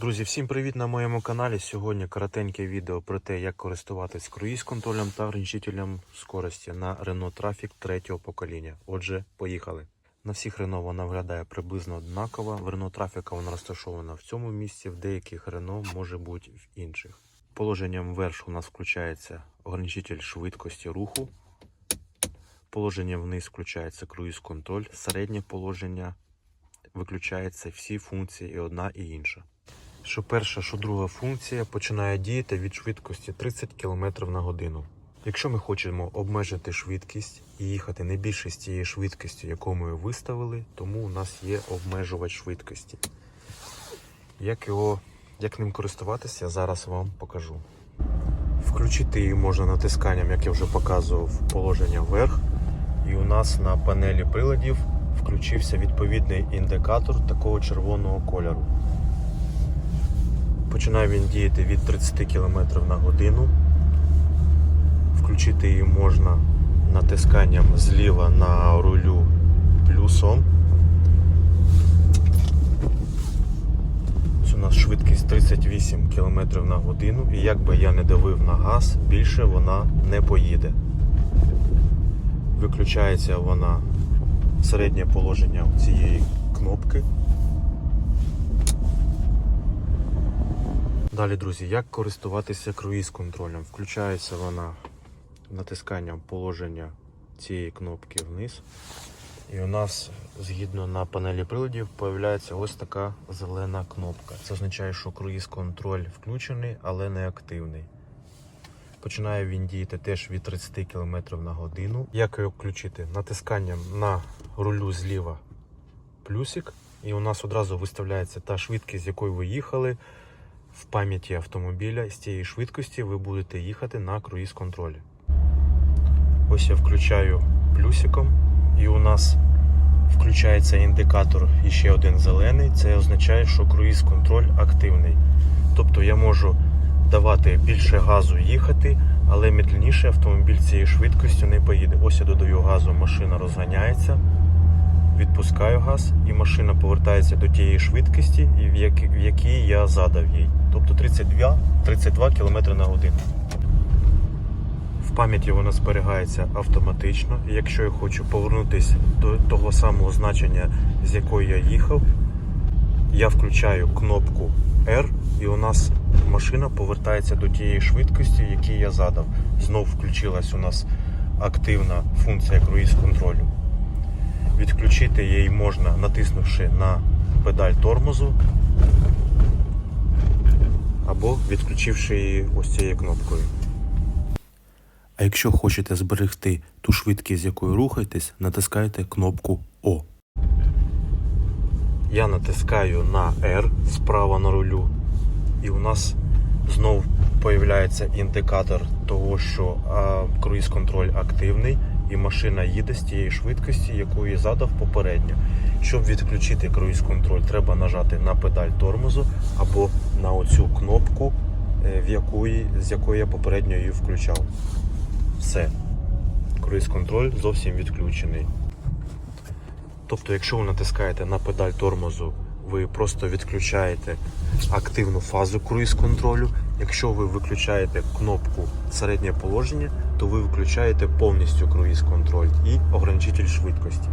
Друзі, всім привіт на моєму каналі. Сьогодні коротеньке відео про те, як користуватись круїз контролем та ограничителем скорості на Renault Trafic третього покоління. Отже, поїхали. На всіх Renault вона виглядає приблизно однаково. В Renault Trafic вона розташована в цьому місці, в деяких Renault може бути в інших. Положенням вверх у нас включається ограничитель швидкості руху. Положенням вниз включається круїз контроль. Середнє положення виключається всі функції і одна і інша. Що перша, що друга функція починає діяти від швидкості 30 км на годину. Якщо ми хочемо обмежити швидкість і їхати не більше з тієї швидкості, яку ми виставили, тому у нас є обмежувач швидкості. Як його, як ним користуватися, я зараз вам покажу. Включити її можна натисканням, як я вже показував, положення вверх. І у нас на панелі приладів включився відповідний індикатор такого червоного кольору. Починає він діяти від 30 км на годину. Включити її можна натисканням зліва на рулю плюсом. Ось у нас швидкість 38 км на годину, і як би я не давив на газ, більше вона не поїде. Виключається вона середнє положення цієї кнопки. Далі, друзі, як користуватися круїз контролем? Включається вона натисканням положення цієї кнопки вниз. І у нас згідно на панелі приладів появляється ось така зелена кнопка. Це означає, що круїз контроль включений, але не активний. Починає він діяти теж від 30 км на годину. Як його включити? Натисканням на рулю зліва плюсик, і у нас одразу виставляється та швидкість, з якою ви їхали. В пам'яті автомобіля з цієї швидкості ви будете їхати на круїз контролі. Ось я включаю плюсиком, і у нас включається індикатор і ще один зелений. Це означає, що круїз контроль активний. Тобто я можу давати більше газу їхати, але медленніше автомобіль цією швидкістю не поїде. Ось я додаю газу, машина розганяється, відпускаю газ, і машина повертається до тієї швидкості, в якій- якій я задав їй. Тобто 32, 32 км на годину. В пам'яті вона зберігається автоматично. Якщо я хочу повернутися до того самого значення, з якої я їхав, я включаю кнопку R, і у нас машина повертається до тієї швидкості, які я задав. Знов включилась у нас активна функція круїз контролю. Відключити її можна, натиснувши на педаль тормозу, або відключивши її ось цією кнопкою. А якщо хочете зберегти ту швидкість, з якою рухаєтесь, натискайте кнопку О. Я натискаю на R справа на рулю, і у нас знов появляється індикатор того, що круїз контроль активний, і машина їде з тієї швидкості, яку я задав попередньо. Щоб відключити круїз контроль, треба нажати на педаль тормозу або на оцю кнопку, е, в якої, з якої я попередньо її включав. Все. Круїз контроль зовсім відключений. Тобто, якщо ви натискаєте на педаль тормозу, ви просто відключаєте активну фазу круїз контролю. Якщо ви виключаєте кнопку середнє положення, то ви виключаєте повністю круїз контроль і ограничитель швидкості.